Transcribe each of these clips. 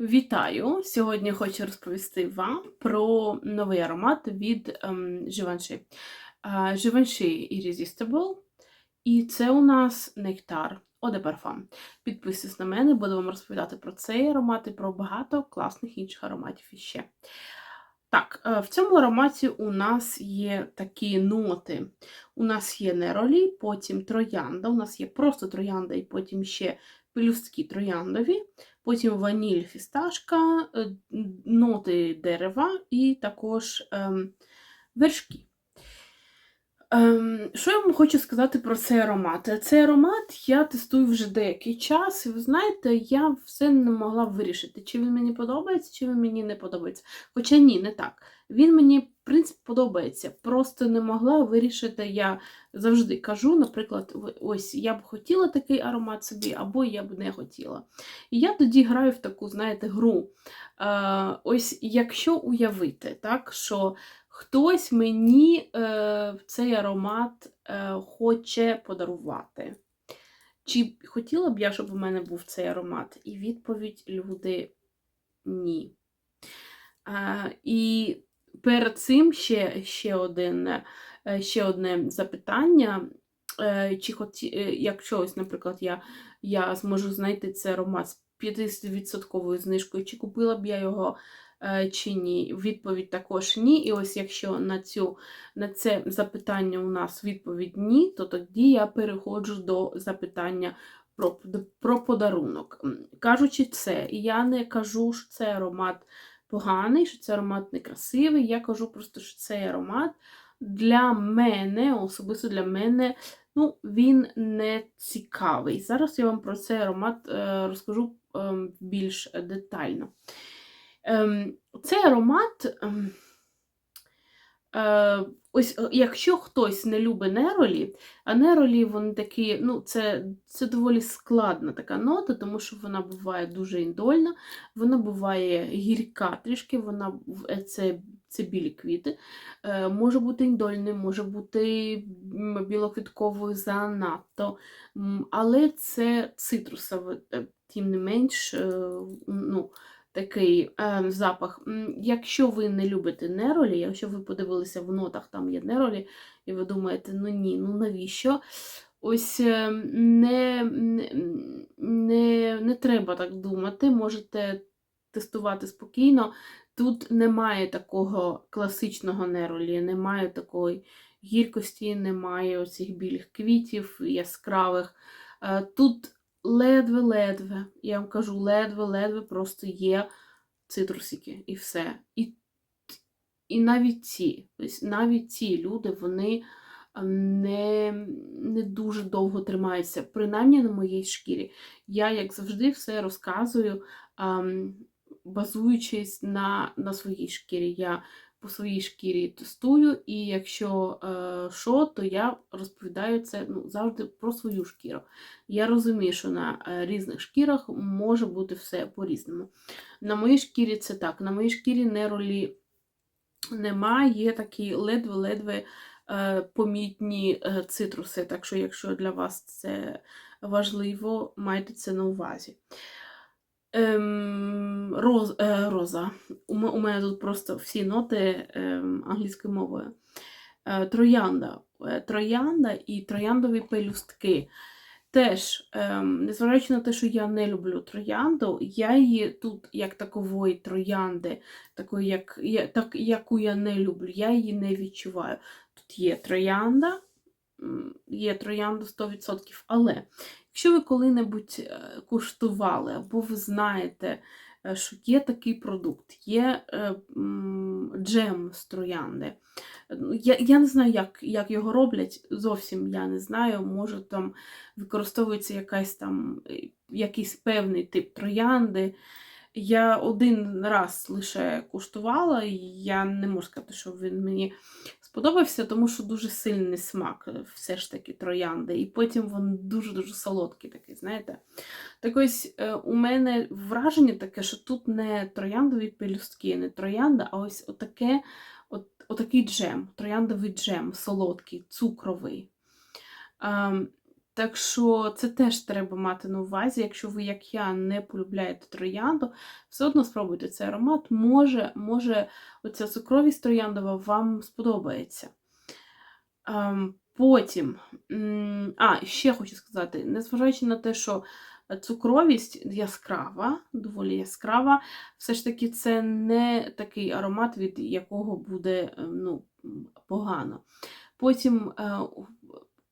Вітаю! Сьогодні хочу розповісти вам про новий аромат від ем, Givenchy. Е, Givenchy Irresistible. І це у нас нектар de Parfum. Підписуйтесь на мене, буду вам розповідати про цей аромат і про багато класних інших ароматів іще. Так, е, в цьому ароматі у нас є такі ноти. У нас є неролі, потім троянда, у нас є просто троянда, і потім ще пелюстки трояндові, потім ваніль фісташка, е, ноти дерева і також ем, вершки. Ем, що я вам хочу сказати про цей аромат? Цей аромат я тестую вже деякий час, і ви знаєте, я все не могла вирішити, чи він мені подобається, чи він мені не подобається. Хоча ні, не так. Він мені, в принципі, подобається. Просто не могла вирішити. Я завжди кажу, наприклад, ось я б хотіла такий аромат собі, або я б не хотіла. І я тоді граю в таку, знаєте, гру. Е, Ось якщо уявити, так, що хтось мені е, цей аромат е, хоче подарувати. Чи хотіла б я, щоб у мене був цей аромат? І відповідь люди ні. Е, і перед цим ще ще, один, е, ще одне запитання. Е, чи хоті, е, Якщо ось, наприклад, я я зможу знайти цей аромат з 50% знижкою, чи купила б я його чи ні? Відповідь також ні. І ось якщо на цю, на це запитання у нас відповідь ні, то тоді я переходжу до запитання про, про подарунок. Кажучи це, я не кажу, що це аромат поганий, що це аромат некрасивий. Я кажу просто, що цей аромат для мене, особисто для мене, ну, він не цікавий. Зараз я вам про цей аромат е, розкажу ем, більш детально. Ем, цей аромат. Ем, е, Ось, е, якщо хтось не любить неролі, а неролі вони такі, ну, це це доволі складна така нота, тому що вона буває дуже індольна, вона буває гірка трішки, вона е, це це білі квіти. Може бути індольним, може бути білоквітковою занадто, але це цитрусове, тим не менш, ну, такий е, запах. Якщо ви не любите неролі, якщо ви подивилися в нотах, там є неролі, і ви думаєте, ну ні, ну навіщо? Ось е, не, не, не треба так думати, можете тестувати спокійно. Тут немає такого класичного неролі, немає такої гіркості, немає оцих білих квітів яскравих. Е, тут ледве-ледве, я вам кажу, ледве-ледве просто є цитрусики і все. І і навіть ці, навіть ці люди, вони ем, не не дуже довго тримаються, принаймні на моїй шкірі. Я, як завжди, все розказую, ем, базуючись на на своїй шкірі. Я по своїй шкірі тестую, і якщо е, що, то я розповідаю це ну, завжди про свою шкіру. Я розумію, що на е, різних шкірах може бути все по-різному. На моїй шкірі це так, на моїй шкірі неролі немає, є такі ледве-ледве е, помітні цитруси. Так що, якщо для вас це важливо, майте це на увазі. Ем, роз, е, Роза. У, у мене тут просто всі ноти ем, англійською мовою. Е, троянда. Е, троянда і трояндові пелюстки. Теж, ем, незважаючи на те, що я не люблю троянду, я її тут, як такової троянди, такої, як, я, так, яку я не люблю, я її не відчуваю. Тут є троянда, є троянда 100%, але Якщо ви коли-небудь е, куштували, або ви знаєте, е, що є такий продукт, є е, джем з троянди. Ну, я я не знаю, як як його роблять, зовсім я не знаю. Може там використовується якась там, якийсь певний тип троянди. Я один раз лише куштувала, і я не можу сказати, що він мені сподобався, тому що дуже сильний смак, е, все ж таки троянди. І потім він дуже-дуже солодкий такий, знаєте. Так ось е, у мене враження таке, що тут не трояндові пелюстки, не троянда, а ось отаке, от, отакий джем, трояндовий джем, солодкий, цукровий. Ем, Так що це теж треба мати на увазі. Якщо ви, як я, не полюбляєте троянду, все одно спробуйте цей аромат. Може, може оця цукровість трояндова вам сподобається. Ем, потім, а, ще хочу сказати, незважаючи на те, що цукровість яскрава, доволі яскрава, все ж таки це не такий аромат, від якого буде е, ну, погано. Потім е,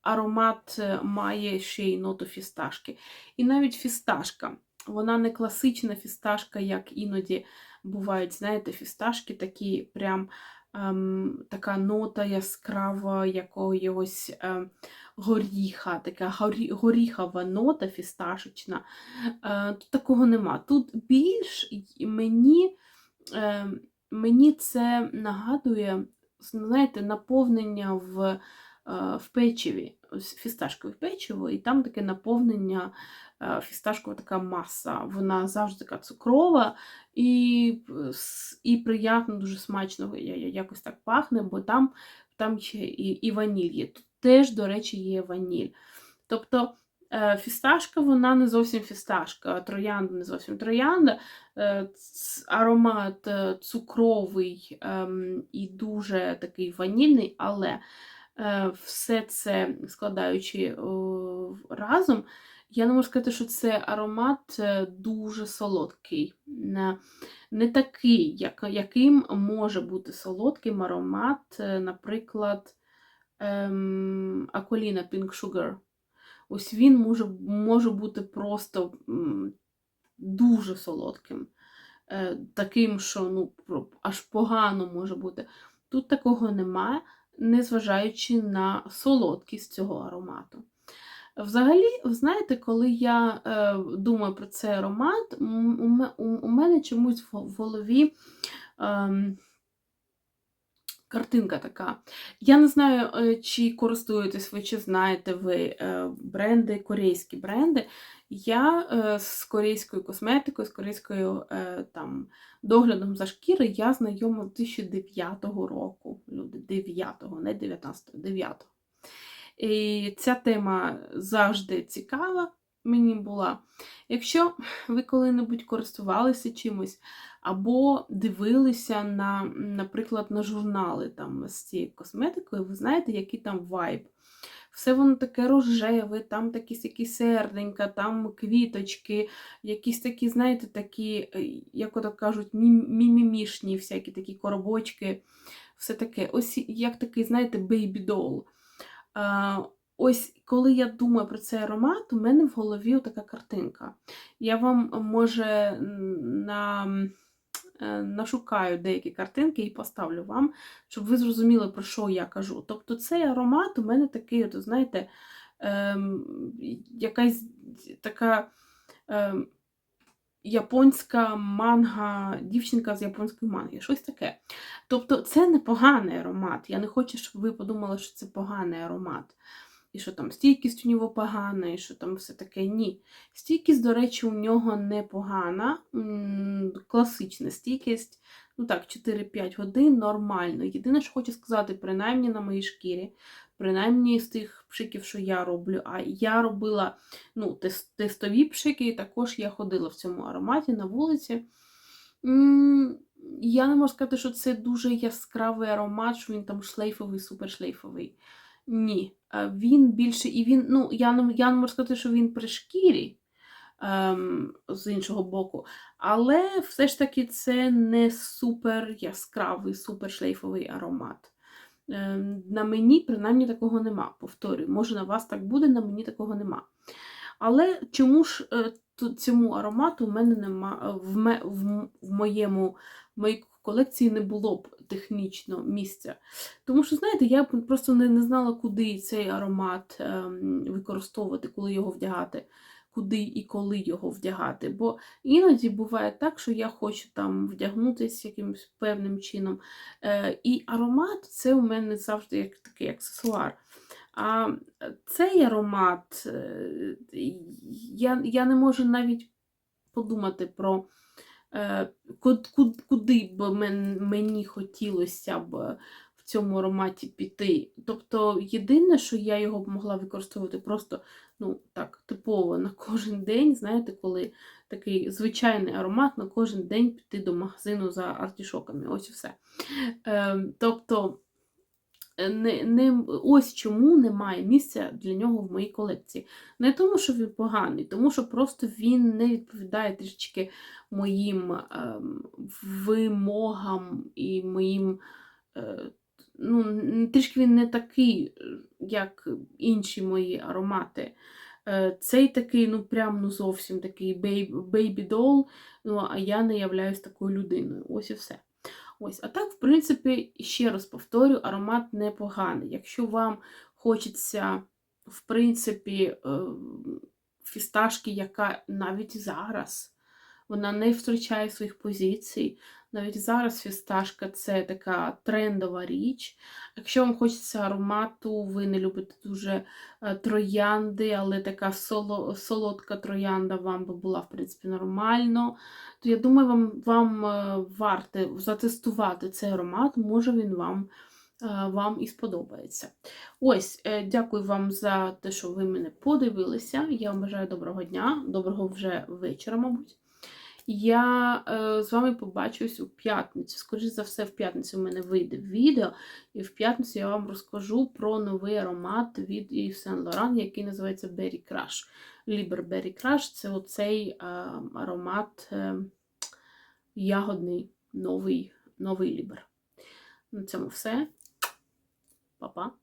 аромат е, має ще й ноту фісташки. І навіть фісташка, вона не класична фісташка, як іноді бувають, знаєте, фісташки такі прям ем, така нота яскрава якогось ем, горіха, така горі, горіхова нота фісташечна. Е, тут такого нема. Тут більш мені, е, мені це нагадує, знаєте, наповнення в, в печиві, фісташкове печиво, і там таке наповнення, е, фісташкова така маса. Вона завжди така цукрова і, с- і приємно, дуже смачно якось так пахне, бо там, там ще і, і ваніль є. Тут теж, до речі, є ваніль. Тобто е, фісташка, вона не зовсім фісташка, троянда не зовсім троянда. Е, Аромат е, цукровий ем, і дуже такий ванільний, але е, все це складаючи разом, я не можу сказати, що це аромат е, дуже солодкий. Не, такий, як, яким може бути солодким аромат, е, наприклад, ем, Аколіна Pink Sugar. Ось він може, може бути просто дуже солодким. Е, таким, що ну, аж погано може бути. Тут такого немає, незважаючи на солодкість цього аромату. Взагалі, знаєте, коли я е, думаю про цей аромат, у, мене чомусь в голові. Картинка така. Я не знаю, е, чи користуєтесь ви, чи знаєте ви е, бренди, корейські бренди. Я е, з корейською косметикою, з корейською там, доглядом за шкіри я знайома 2009 року. Люди, 9-го, не 19-го, 9-го. І ця тема завжди цікава мені була. Якщо ви коли-небудь користувалися чимось, або дивилися на, наприклад, на журнали там з цією косметикою, ви знаєте, який там вайб. Все воно таке рожеве, там такі такі серденька, там квіточки, якісь такі, знаєте, такі, е, як ото кажуть, мімімішні всякі такі коробочки, все таке. Ось як такий, знаєте, doll. А, ось коли я думаю про цей аромат, у мене в голові така картинка. Я вам, може, на, е, нашукаю деякі картинки і поставлю вам, щоб ви зрозуміли, про що я кажу. Тобто цей аромат у мене такий, от, знаєте, ем, якась така ем, японська манга, дівчинка з японської манги, щось таке. Тобто це не поганий аромат. Я не хочу, щоб ви подумали, що це поганий аромат. І що там стійкість у нього погана, і що там все таке. Ні. Стійкість, до речі, у нього непогана, м, класична стійкість. Ну так, 4-5 годин нормально. Єдине, що хочу сказати, принаймні на моїй шкірі, принаймні з тих пшиків, що я роблю, а я робила ну, тестові пшики, і також я ходила в цьому ароматі на вулиці. Я не можу сказати, що це дуже яскравий аромат, що він там шлейфовий, супершлейфовий. Ні. Е, Він більше і він, ну, я не, я не можу сказати, що він при шкірі ем, з іншого боку, але все ж таки це не супер яскравий, супер шлейфовий аромат. Ем, На мені, принаймні, такого нема. Повторюю, може на вас так буде, на мені такого нема. Але чому ж е, цьому аромату в мене нема, в, в, в моєму в моїй колекції не було б технічно місця. Тому що, знаєте, я просто не, не знала, куди цей аромат ем, використовувати, коли його вдягати, куди і коли його вдягати. Бо іноді буває так, що я хочу там вдягнутися якимось певним чином. Е, і аромат це у мене завжди як такий аксесуар. А цей аромат, е, я, я не можу навіть подумати про куди б мені хотілося б в цьому ароматі піти. Тобто, єдине, що я його б могла використовувати просто ну, так, типово на кожен день, знаєте, коли такий звичайний аромат на кожен день піти до магазину за артішоками. Ось і все. Е, тобто, не, не, ось чому немає місця для нього в моїй колекції. Не тому, що він поганий, тому що просто він не відповідає трішечки моїм ем, вимогам і моїм. Е, ну, трішки він не такий, е, як інші мої аромати. Е, Цей такий, ну прям ну зовсім такий бейбі дол, ну а я не являюсь такою людиною. Ось і все. Ось, а так, в принципі, ще раз повторю, аромат непоганий. Якщо вам хочеться, в принципі, е, фісташки, яка навіть зараз вона не втрачає своїх позицій. Навіть зараз фісташка це така трендова річ. Якщо вам хочеться аромату, ви не любите дуже е, троянди, але така соло, солодка троянда вам би була, в принципі, нормально, то я думаю, вам, вам е, варто затестувати цей аромат, може він вам, е, вам і сподобається. Ось, дякую вам за те, що ви мене подивилися. Я вам бажаю доброго дня, доброго вже вечора, мабуть. Я е, з вами побачусь у п'ятницю. Скоріше за все, в п'ятницю в мене вийде відео, і в п'ятницю я вам розкажу про новий аромат від Yves Saint Laurent, який називається Berry Crush. Liber Berry Crush це оцей е, аромат е, ягодний, новий, новий лібер. На цьому все. Па-па.